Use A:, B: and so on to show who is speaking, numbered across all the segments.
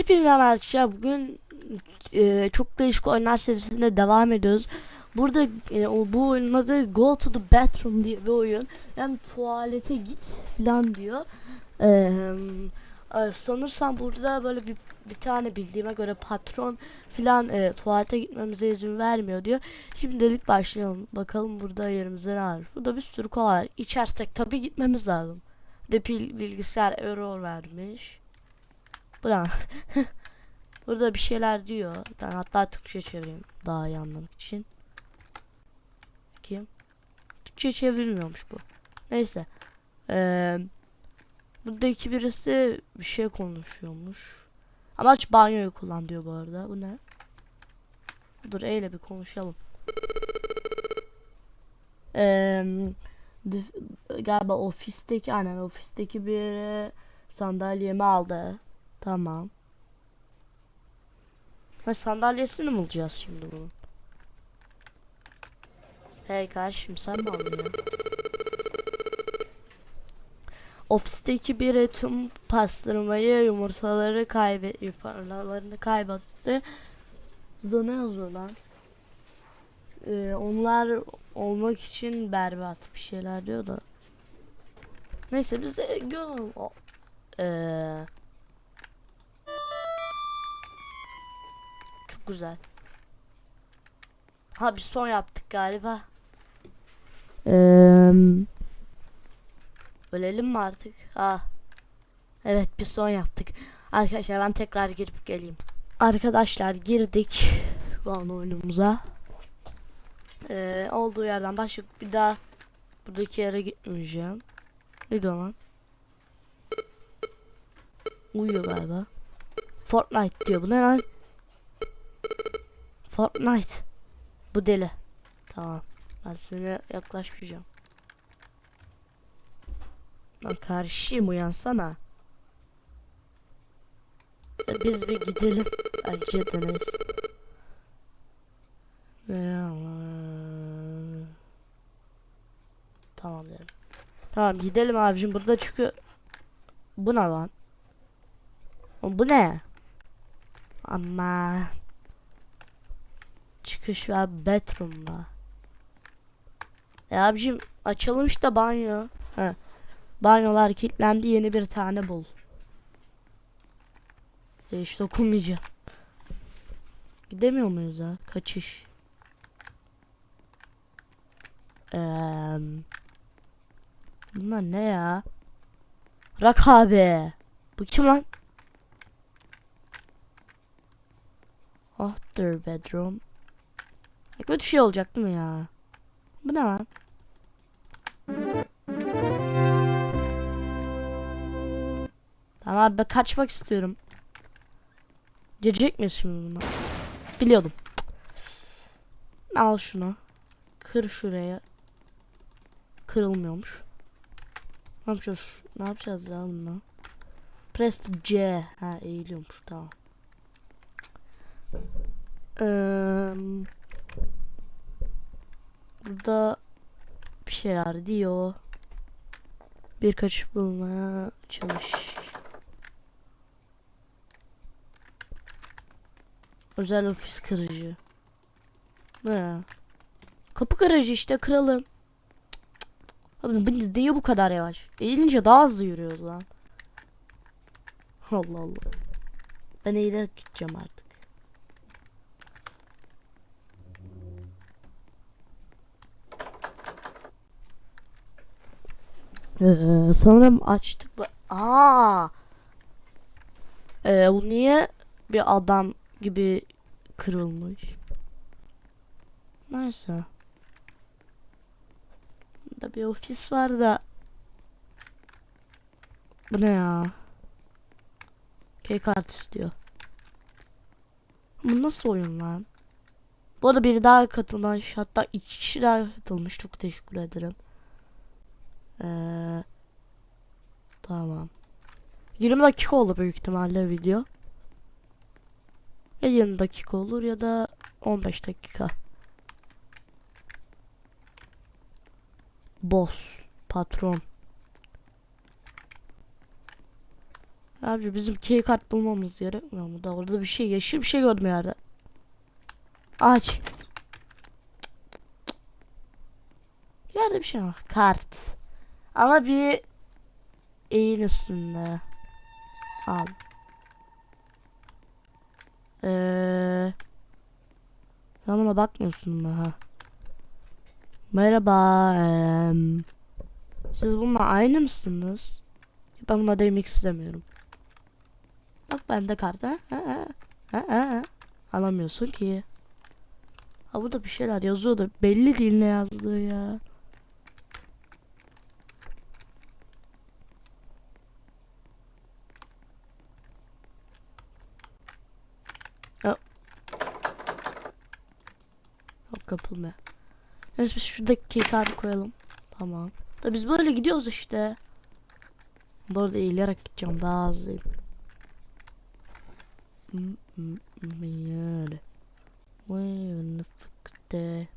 A: Hepinize arkadaşlar. Bugün e, çok değişik oyunlar serisinde devam ediyoruz. Burada e, o, bu oyunun adı Go to the Bathroom diye bir oyun. Yani tuvalete git falan diyor. Eee, e, sanırsam burada böyle bir, bir tane bildiğime göre patron filan e, tuvalete gitmemize izin vermiyor diyor. Şimdilik başlayalım. Bakalım burada yerimizde ne var. Burada bir sürü kolay. İçersek tabii gitmemiz lazım. Depil bilgisayar error vermiş. Bu ne? Burada bir şeyler diyor. Ben hatta Türkçe çevireyim daha iyi anlamak için. Bakayım. Türkçe çevrilmiyormuş bu. Neyse. Ee, buradaki birisi bir şey konuşuyormuş. Amaç banyoyu kullan diyor bu arada. Bu ne? Dur eyle bir konuşalım. Ee, galiba ofisteki aynen ofisteki biri sandalyemi aldı. Tamam. Ha sandalyesini mi bulacağız şimdi bunun? Hey kardeşim sen mi ya? Ofisteki biri tüm pastırmayı, yumurtaları kaybet, yumurtalarını kaybetti. Burada ne yazıyor lan? Ee, onlar olmak için berbat bir şeyler diyor da. Neyse biz de görelim. Ee, güzel. Ha bir son yaptık galiba. Ee, ölelim mi artık? Ha. Evet bir son yaptık. Arkadaşlar ben tekrar girip geleyim. Arkadaşlar girdik şu an oyunumuza. Ee, olduğu yerden başlayıp bir daha buradaki yere gitmeyeceğim. Ne diyor lan? Uyuyor galiba. Fortnite diyor. Bu ne lan? Fortnite. Bu deli. Tamam. Ben sana yaklaşmayacağım. Lan kardeşim uyansana. E, Biz bir gidelim. Bence de neyse. Merhaba. Tamam dedim. Tamam gidelim abicim burada çünkü bu ne lan? Bu ne? Ama çıkış var bedroom'da. E abicim açalım işte banyo. He. Banyolar kilitlendi yeni bir tane bul. E Hiç dokunmayacağım. Gidemiyor muyuz ya? Kaçış. Eee Bunlar ne ya? Rak abi. Bu kim lan? After bedroom. Ya kötü şey olacak değil mi ya? Bu ne lan? Tamam abi ben kaçmak istiyorum. Gelecek miyiz şimdi buna? Biliyordum. Al şunu. Kır şuraya. Kırılmıyormuş. Ne yapacağız? Ne yapacağız ya bununla? Press to C. Ha eğiliyormuş tamam. Eee, burada bir şeyler diyor. Birkaç bulmaya çalış. Özel ofis kırıcı. Ne? Kapı kırıcı işte kıralım. Abi niye bu kadar yavaş? Eğilince daha hızlı yürüyoruz lan. Allah Allah. Ben eğilerek gideceğim artık. Ee, sanırım açtık. Aa. Ee, bu niye bir adam gibi kırılmış? Neyse. Burada bir ofis var da. Bu ne ya? Key kart istiyor. Bu nasıl oyun lan? Bu arada biri daha katılmış. Hatta iki kişi daha katılmış. Çok teşekkür ederim. Ee, tamam. 20 dakika olur büyük ihtimalle video. Ya 20 dakika olur ya da 15 dakika. Boss, patron. Abi bizim key kart bulmamız gerekmiyor mu da orada bir şey yeşil bir şey gördüm yerde. Aç. Yerde bir şey var. Kart. Ama bir eğin üstünde. Al. Eee sen buna bakmıyorsun daha. Merhaba. em, siz bununla aynı mısınız? Ben buna değmek istemiyorum. Bak bende kart ha. Ha, ha. Alamıyorsun ki. Ha burada bir şeyler yazıyor da belli değil ne yazdığı ya. Ya. Kapılmıyor. Neyse biz şuradaki kartı koyalım. Tamam. Da biz böyle gidiyoruz işte. Bu arada eğilerek gideceğim daha hızlıyım. Hmm, hmm, yani.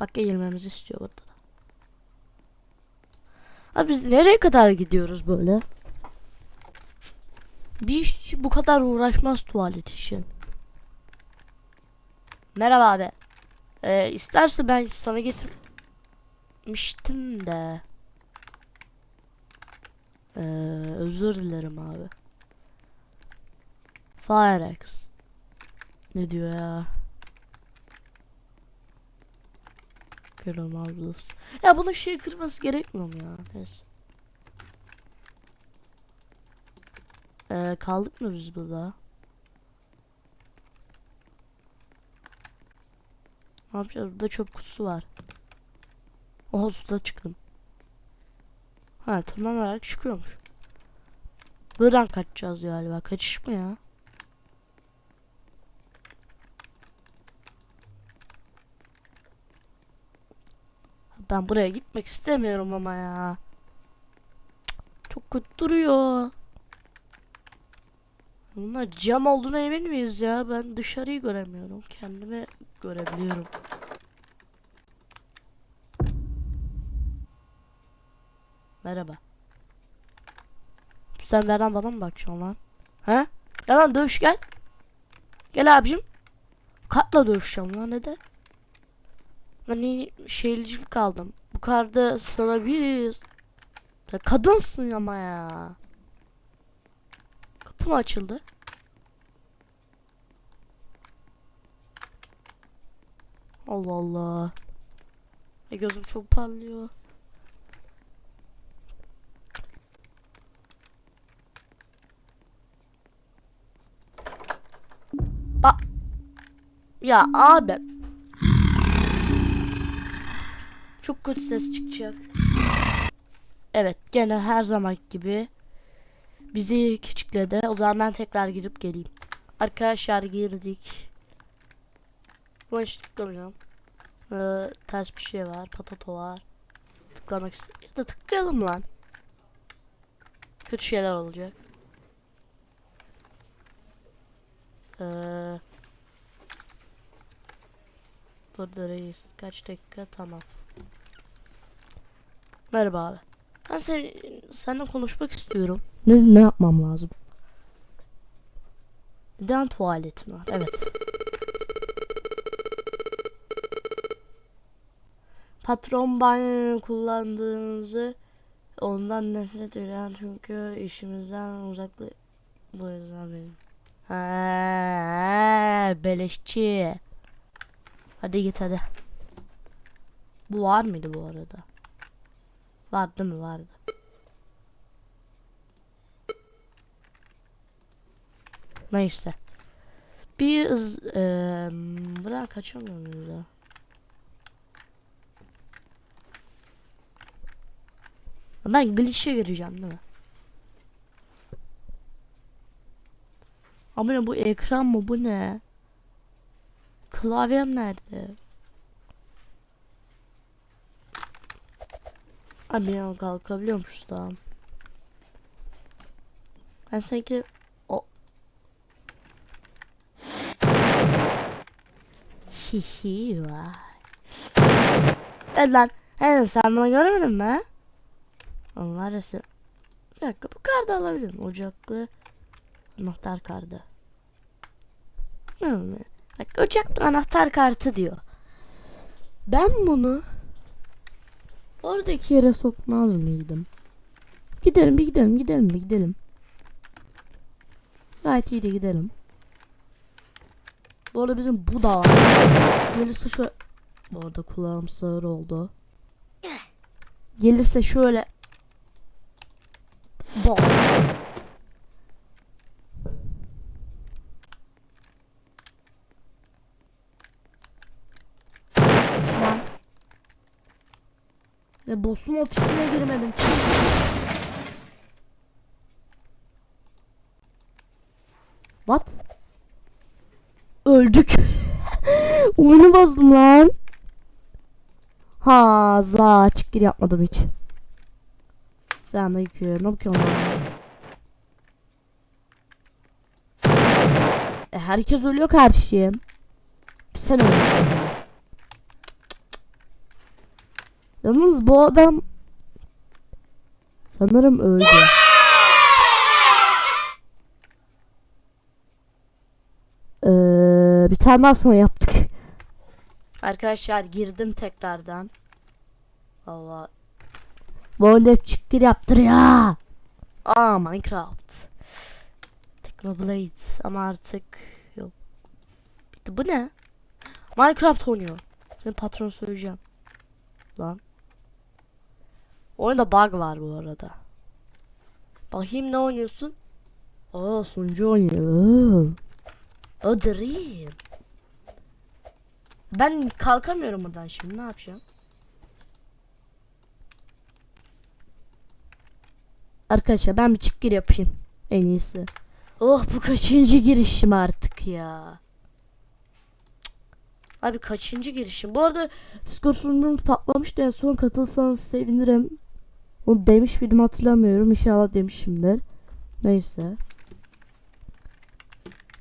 A: Bak eğilmemizi istiyor burada da. Abi biz nereye kadar gidiyoruz böyle? Bir işçi bu kadar uğraşmaz tuvalet için. Merhaba abi. Ee, isterse ben sana getirmiştim de. Ee, özür dilerim abi. Firex. Ne diyor ya? Kırılmaz. Ya bunun şey kırması gerekmiyor mu ya? Neyse. Ee, kaldık mı biz burada? Ne yapacağız? Burada çöp kutusu var. Oha suda çıktım. Ha tırmanarak çıkıyormuş. Buradan kaçacağız galiba. Kaçış mı ya? Ben buraya gitmek istemiyorum ama ya. Çok kötü duruyor. Bunlar cam olduğuna emin miyiz ya? Ben dışarıyı göremiyorum. Kendimi görebiliyorum. Merhaba. Sen benden bana mı bakacaksın lan? He? Gel lan dövüş gel. Gel abicim. Katla dövüşeceğim lan ne de. Ben iyi şeylicik kaldım. Bu karda sana bir... Ya kadınsın ama ya. Kapı mı açıldı? Allah Allah. Ay gözüm çok parlıyor. Ba ya abi. Çok kötü ses çıkacak. Evet gene her zaman gibi bizi küçükledi. O zaman ben tekrar girip geleyim. Arkadaşlar girdik. Bu hiç tıklamayacağım. Ee, ters bir şey var. Patato var. Tıklamak ist- Ya da tıklayalım lan. Kötü şeyler olacak. Ee, burada reis. Kaç dakika? Tamam. Merhaba abi. Ben sen, seninle konuşmak istiyorum. Ne, ne yapmam lazım? Neden tuvaletin var? Evet. Patron banyo kullandığınızı ondan nefret eden çünkü işimizden uzaklı bu yüzden benim. Ha, beleşçi. Hadi git hadi. Bu var mıydı bu arada? Vardı mı vardı? Neyse. Biz eee buradan kaçamıyor muyuz ya? Ben glitch'e gireceğim değil mi? Ama bu ekran mı bu ne? Klavyem nerede? Abi ya kalkabiliyormuş tamam. Ben sanki o Hihi vay. Evet lan. He sen bunu görmedin mi? Onlar arası. Bir dakika bu kartı alabilirim. Ocaklı. Anahtar kartı. Hmm. Bak ocakta anahtar kartı diyor. Ben bunu oradaki yere sokmaz mıydım? Gidelim bir gidelim gidelim bir gidelim. Gayet iyi de gidelim. Bu arada bizim bu da var. Gelirse şu... Bu arada kulağım sağır oldu. Gelirse şöyle... Bom. Şu an... Ya boss'un ofisine girmedim. What? Öldük. Oyunu bozdum lan. Ha za çıkgir yapmadım hiç. Selamünaleyküm. Ne yapıyorsun lan? E, herkes ölüyor kardeşim. Sen ölüyorsun. Yalnız bu adam sanırım öldü. Ee, bir tane daha sonra yaptık. Arkadaşlar girdim tekrardan. Allah. Bu oyunda hep çıkgir yaptırıyor. Aa Minecraft. Technoblade ama artık yok. Bu ne? Minecraft oynuyor. Senin patron söyleyeceğim. Lan. Oyunda bug var bu arada. Bakayım ne oynuyorsun? Aa sunucu oynuyor. O dream. Ben kalkamıyorum buradan şimdi ne yapacağım? Arkadaşlar ben bir çık gir yapayım. En iyisi. Oh bu kaçıncı girişim artık ya. Abi kaçıncı girişim? Bu arada sunumum patlamıştı en son katılsanız sevinirim. Onu demiş miydim hatırlamıyorum. İnşallah demişimdir. Neyse.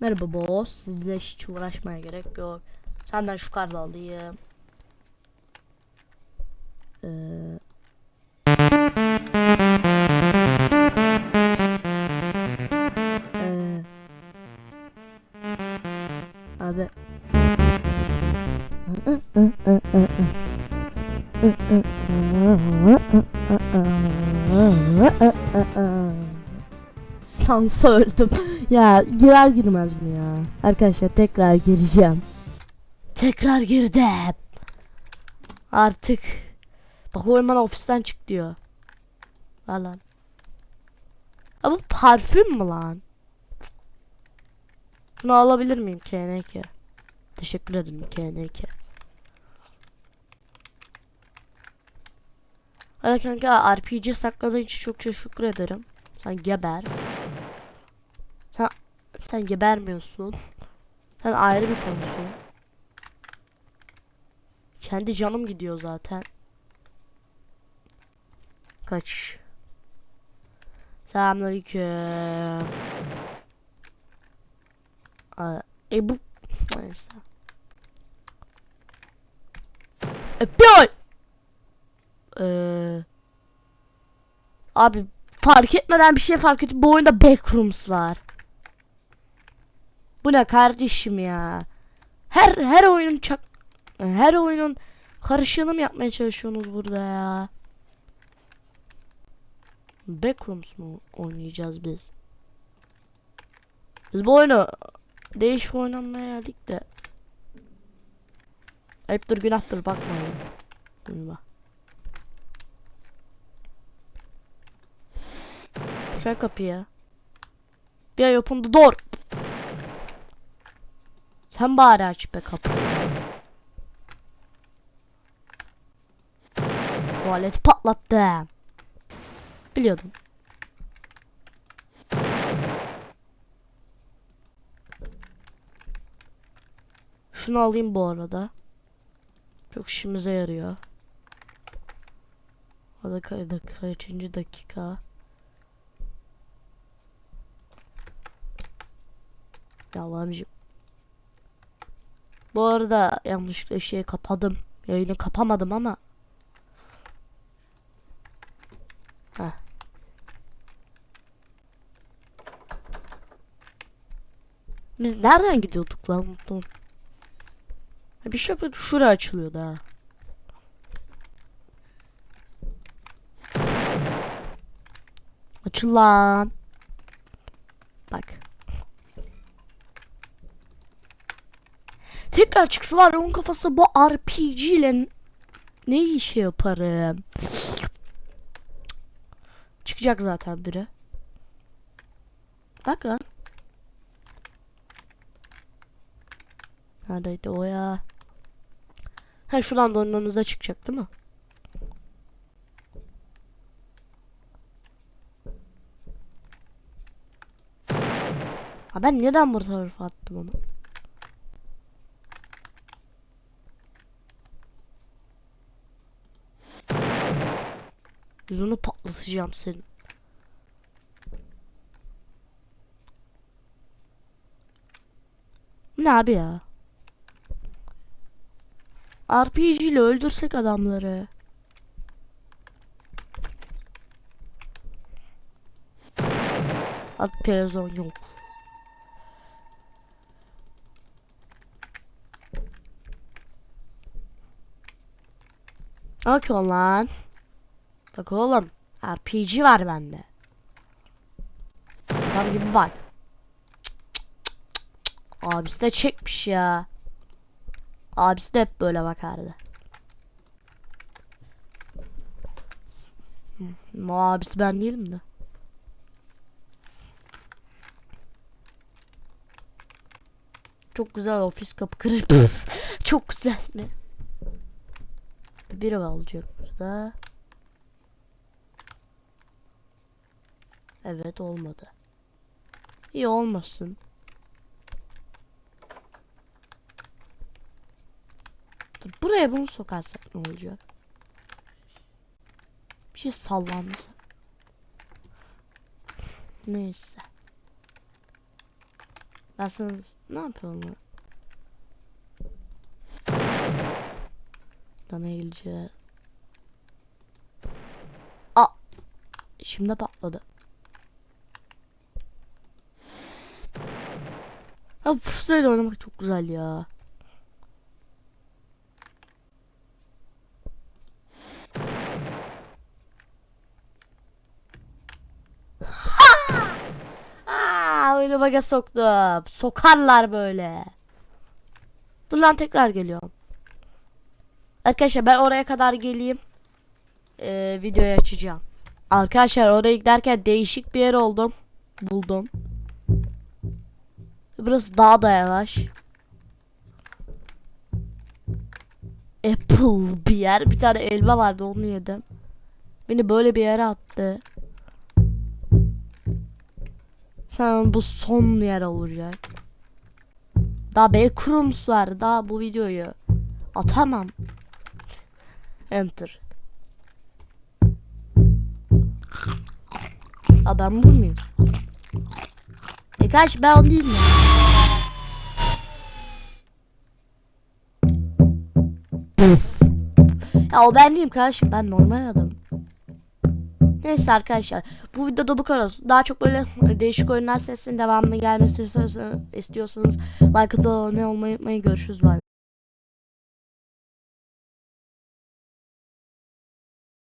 A: Merhaba boss. Sizle hiç uğraşmaya gerek yok. Senden şu kartı alayım. Ee... Sansa öldüm. ya girer girmez mi ya? Arkadaşlar tekrar gireceğim. Tekrar girdim. Artık. Bak bana ofisten çık diyor. Ver lan. Ama parfüm mü lan? Bunu alabilir miyim KNK? Teşekkür ederim KNK. Hadi kanka RPG sakladığın için çok teşekkür ederim. Sen geber. Sen, gebermiyorsun. Sen ayrı bir konusun. Kendi canım gidiyor zaten. Kaç. Selamünaleyküm. E bu neyse. FBI. Ee, abi fark etmeden bir şey fark ettim. Bu oyunda backrooms var. Bu ne kardeşim ya? Her her oyunun çak her oyunun karışığını mı yapmaya çalışıyorsunuz burada ya? Backrooms mu oynayacağız biz? Biz bu oyunu değişik oynamaya geldik de. Ayıptır günahtır bakmayın. Buyurma. Şöyle kapıyı. Bir ay open the. Sen bari aç be kapıyı. Tuvaleti patlattım. Biliyordum. Şunu alayım bu arada. Çok işimize yarıyor. O da kaydı kaçıncı dakika. Yavrucuğum. Bu arada yanlışlıkla şeyi kapadım. Yayını kapamadım ama. Heh. Biz nereden gidiyorduk lan. Ha, Bir şey yapıyorduk şura açılıyordu ha. Açıl lan. Bak. Tekrar çıksa var ya onun kafasında bu RPG ile ne işe yaparım? Çıkacak zaten biri. Bak lan. Neredeydi o ya? Ha şuradan da çıkacak değil mi? Ha ben neden bu tarafa attım onu? Yüzünü patlatacağım senin. Ne abi ya? RPG ile öldürsek adamları. Hadi televizyon yok. Bak lan. Bak oğlum. RPG var bende. Adam gibi bak. Abisi de çekmiş ya. Abisi de hep böyle bakardı. O abisi ben değilim de. Çok güzel ofis kapı kırıp. Çok güzel mi? Biri olacak burada. Evet olmadı. İyi olmasın. Dur buraya bunu sokarsak ne olacak? Bir şey sallandı. Neyse. Ben sana ne yapıyorum lan? Dana ilce. Aa. Şimdi patladı. Ha füzeyle oynamak çok güzel ya. Aa, oyunu baga soktum. Sokarlar böyle. Dur lan tekrar geliyorum. Arkadaşlar ben oraya kadar geleyim. Ee, videoyu açacağım. Arkadaşlar oraya giderken değişik bir yer oldum. Buldum. Burası daha da yavaş. Apple bir yer. Bir tane elma vardı onu yedim. Beni böyle bir yere attı. Sen bu son yer olacak. Daha backrooms var. Daha bu videoyu atamam. Enter. Aa ben bu muyum? E kaç ben o değil ya o ben değilim kardeşim ben normal adamım. Neyse arkadaşlar bu videoda bu kadar olsun. Daha çok böyle değişik oyunlar sesinin devamını gelmesini istiyorsanız, istiyorsanız like abone olmayı unutmayın. Görüşürüz bay.